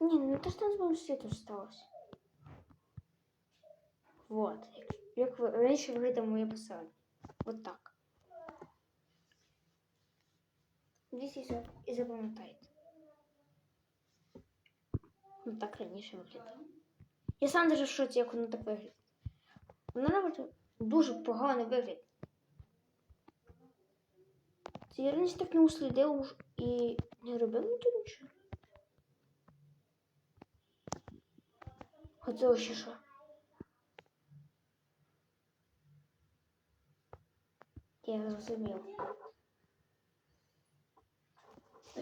Ні, ну то ж там з моїм світом сталося. Вот. Як, ви- раніше виглядає моє поселення. От так. Дивіться і за- і запам'ятайте. Ну так раніше виглядало. Я сам даже в шоці, як воно так виглядає. Воно навіть дуже поганий вигляд. Це я раніше так не услідив і не робив нічого нічого. Оце ще що. Я зрозумів.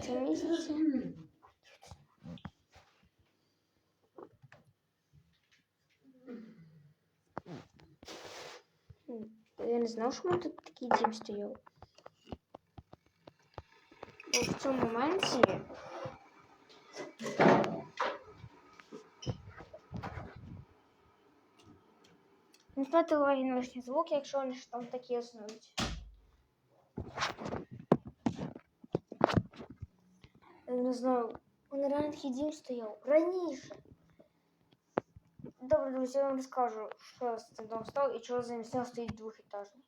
Це місяць. М, Я не знав, що в мене тут такий дім стояв. Бо в цьому моменті. Не ставте уваги на лишні звуки, якщо вони ж там такі існують. Я не знаю, у мене реально такий дім стояв раніше. Добре, друзі, я вам розкажу, що з цим домом стало і чого замість нього стоїть двохетажний.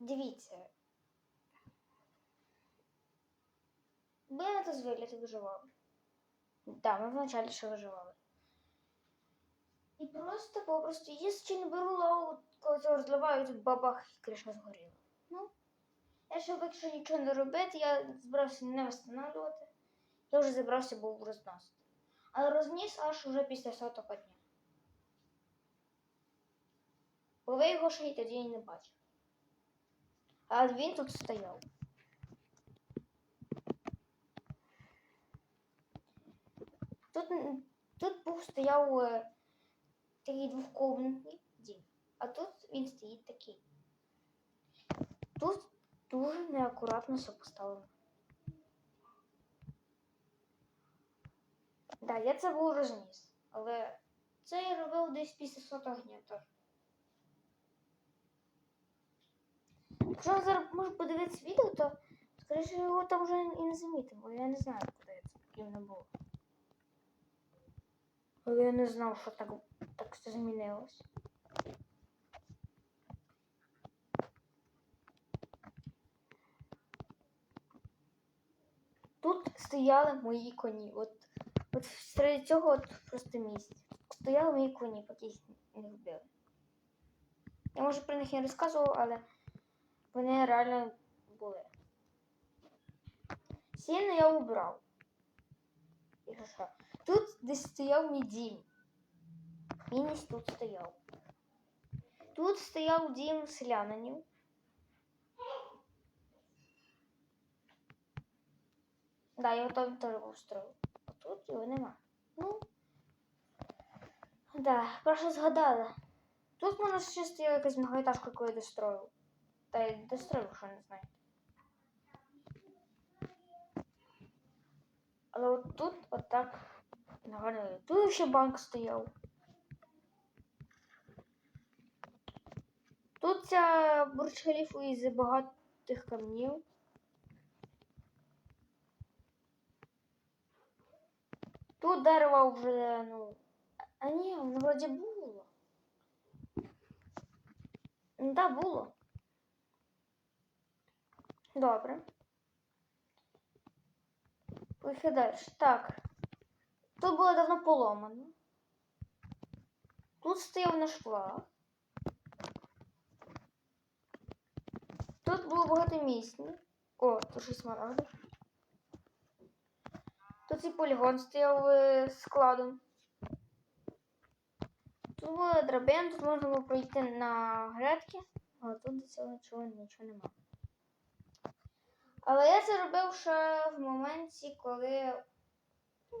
Дивіться. Ми на то з вигляду виживали. Так, ми вначалі ще виживали. І просто попросту ще не беру лаву, коли це розливаю, і тут бабах і криша згоріла. Ну, я щоб якщо нічого не робити, я збирався не встановлювати. Я вже зібрався був розносити. Але розніс аж уже після сотого дня. Бо ви його ще й тоді не бачив. А він тут стояв. Тут, тут був стояв е, такий двохкомнатний дім, а тут він стоїть такий. Тут дуже неакуратно все поставлено. Да, я це був розніс, але це я робив десь після сотого дня теж. Якщо я зараз можу подивитися відео, то скоріше його там вже і не замітив, бо я не знаю, куди це не було. Але я не знав, що так, так все змінилось. Тут стояли мої коні. От, от серед цього от просто місць. Стояли мої коні, поки їх не вбили. Я може про них не розказував, але вони реально були. Сіно я убрав. Що що? Тут десь стояв мій дім. Він ось тут стояв. Тут стояв дім селянинів. Да, його там теж був строїв. А тут його нема. Ну. Да, прошу згадала. Тут мене ще стояла якась многоетажка, яку я достроїв. Та й достроїв, що не знаю. Але от тут отак нагадую. Тут ще банк стояв. Тут ця бурдж халіфу із багатих камнів. Тут дерево вже, ну. А ні, воно вроді було. Ну, да, було. Добре. Поїхали далі. Так. Тут було давно поломано. Тут стояв наш флаг. Тут було багато багатомісні. О, тут щось смарагди. Тут і полігон стояв е, складом. Тут була драбина, тут можна було пройти на грядки, але тут до цього нічого, нічого немає. Але я це робив ще в моменті, коли. ну,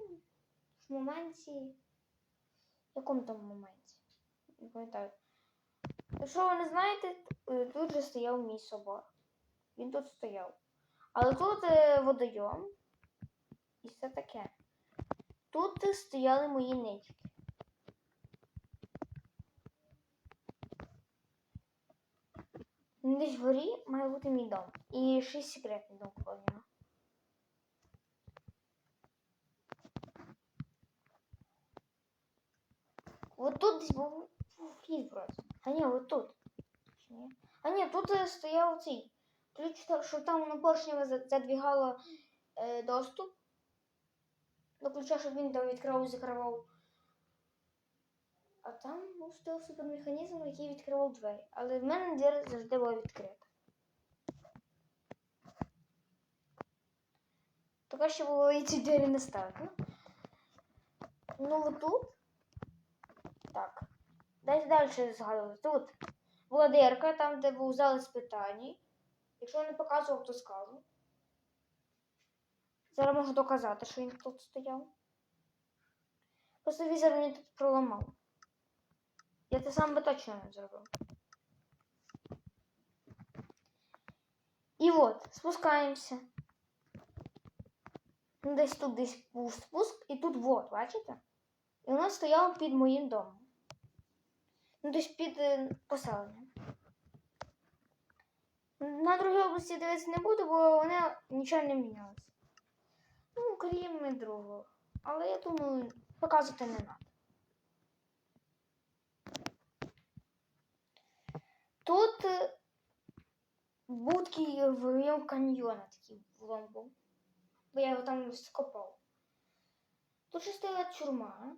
В моменті. В якому там моменті? Не пам'ятаю. Якщо ви не знаєте, е, тут же стояв мій собор. Він тут стояв. Але тут е, водойом і все таке. Тут стояли мої нички. Десь вгорі має бути мій дом. І шість секретних домкова нього. Вот тут десь був фільм просто. А ні, от тут. А ні, тут е, стояв цей. Ключ, що там на поршневе задвігало е, доступ. До ключа, щоб він там відкривав і закривав. Там був стояв супермеханізм, який відкривав двері. Але в мене двері завжди була відкрита. Таке ще було і ці двері не ставити. Ну, от тут. Так. Дайте далі згадувати. Тут була дирка, там, де був зал з питань. Якщо я не показував, то скажу. Зараз можу доказати, що він тут стояв. Просто візор мені тут проламав. Я це сам би точно не зробив. І от, спускаємося. Десь тут десь був спуск, і тут вот, бачите? І вона стояла під моїм домом. Ну, десь під е, поселенням. На другій області дивитися не буду, бо вони нічого не мінялися. Ну, крім другого. Але я думаю, показувати не треба. Тут е, був такий в район каньйона такий влом був. Я його там скопав. Тут ще стояла тюрма.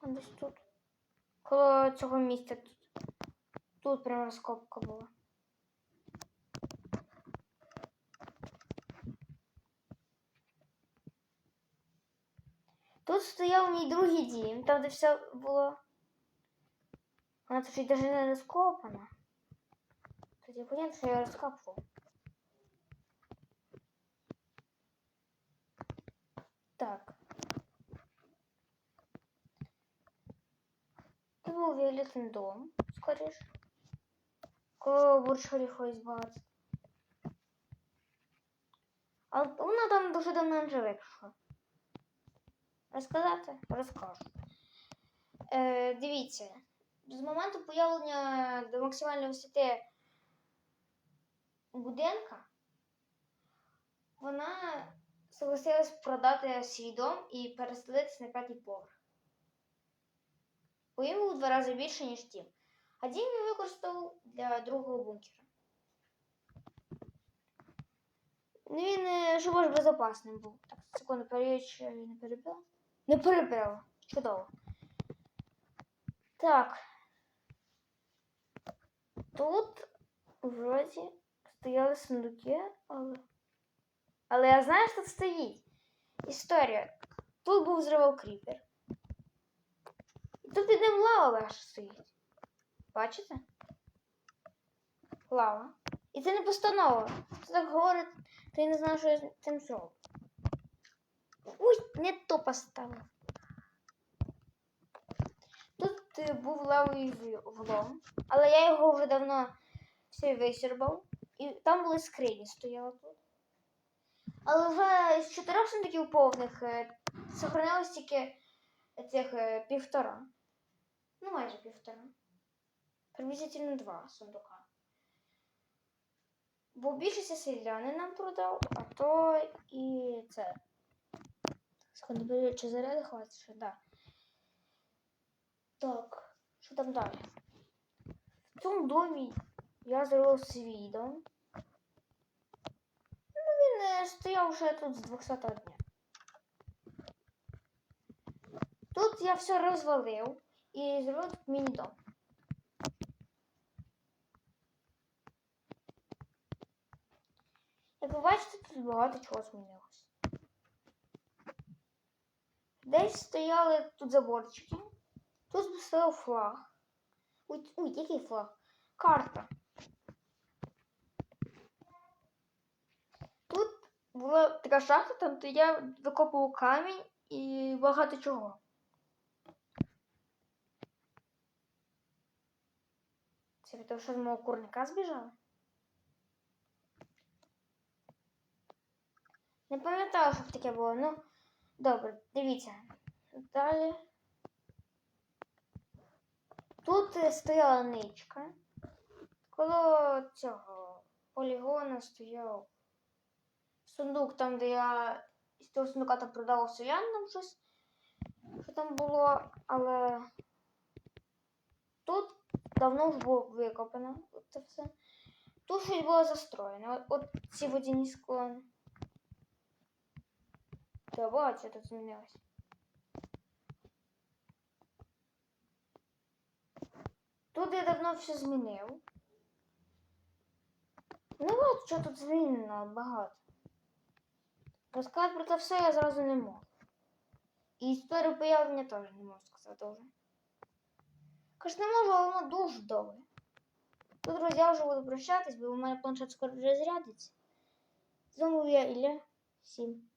А десь тут. Коло цього місця тут. Тут прям розкопка була. Тут стояв мій другий дім, там де все було. Вона тут навіть не розкопана. Тоді понятно, що я розкопував. Так. Це був Віолетин дом. Коло Бурж-Халіфа із. А вона там дуже давно живе, якщо. Розказати? Розкажу. Е, дивіться, з моменту появлення до максимальної висоти будинка вона согласилась продати свій дом і переселитися на п'ятий поверх. Бо він був два рази більше, ніж тім. А дім він використав для другого бункера. Ну, він е, щоб ж безопасним був. Так, секунду, чи я не перебила. Не перебила. Чудово. Так. Тут вроді стояли сундуки, але. Але я знаю, що тут стоїть. Історія. Тут був зривав кріпер. І тут під ним лава ваша стоїть. Бачите? Лава. І це не постанова. Це так говорить, ти не знаєш, що я з цим зроблю. Ой, не то поставив. Тут е, був лавовий влом, але я його вже давно все висірбав. І там були скрині стояли тут. Але вже з чотирьох сундуків повних е, сохранилось тільки цих е, півтора. Ну, майже півтора. Приблизительно два сундука. Бо більшість селяни нам продав, а то і це. Секунду, перевірю, чи заряди хватить ще, да. Так, що там далі? В цьому домі я зробив свій дом. Ну, він е, стояв вже тут з 200 дня. Тут я все розвалив і зробив тут міні-дом. Як ви бачите, тут багато чого змінилось. Десь стояли тут заборчики. Тут стояв флаг. Ой, ой, який флаг? Карта. Тут була така шахта, там де я викопував камінь і багато чого. Це від того, що з мого курника збіжали? Не пам'ятаю, щоб таке було. Ну, добре, дивіться. Далі. Тут е, стояла ничка. Коло цього полігона стояв сундук, там, де я з того сундука там продавав селянам щось. Що там було, але тут давно вже було викопано це все. Тут щось було застроєно. От, от ці водяні склони. Та бачу, тут змінилось. Тут я давно все змінив. Ну от що тут змінено багато. Розказати про це все я зразу не можу. І історію появлення теж не можу сказати вже. Каже, не можу, але воно дуже довге. Ну, друзі, я вже буду прощатись, бо у мене планшет скоро вже зрядиться. З я Ілля. Всім